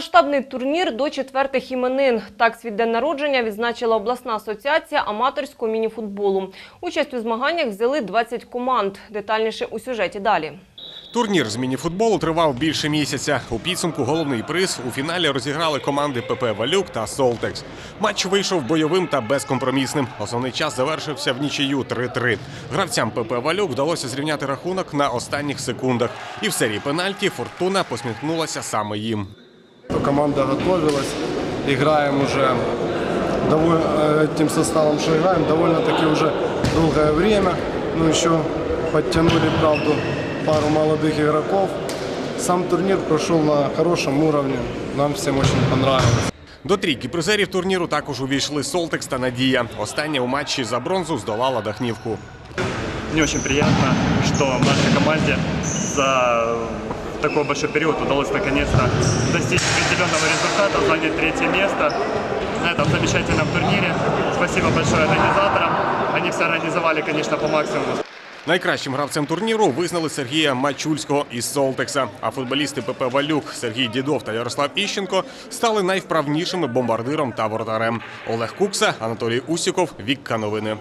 Масштабний турнір до четвертих іменин. Так свій день народження відзначила обласна асоціація аматорського мініфутболу. Участь у змаганнях взяли 20 команд. Детальніше у сюжеті далі. Турнір з мініфутболу тривав більше місяця. У підсумку головний приз у фіналі розіграли команди ПП Валюк та Солтекс. Матч вийшов бойовим та безкомпромісним. Основний час завершився в нічию 3-3. Гравцям ПП Валюк вдалося зрівняти рахунок на останніх секундах. І в серії пенальті фортуна посміхнулася саме їм. Команда готовилась, играем уже доволь- э, тем составом, что играем, довольно-таки уже долгое время. Ну, еще подтянули, правду, пару молодых игроков. Сам турнир прошел на хорошем уровне, нам всем очень понравилось. До трійки призерів турніру також увійшли Солтекс та Надія. Остання у матчі за бронзу здолала Дахнівку. Мне очень приятно, что нашей команде за такой большой период удалось наконец-то достичь определенного результата, занять третье место на этом замечательном турнире. Спасибо большое организаторам. Они все организовали, конечно, по максимуму. Найкращим гравцем турніру визнали Сергія Мачульського із Солтекса. А футболісти ПП Валюк Сергій Дідов та Ярослав Іщенко стали найвправнішими бомбардиром та воротарем. Олег Кукса, Анатолій Усіков, Вікка Новини.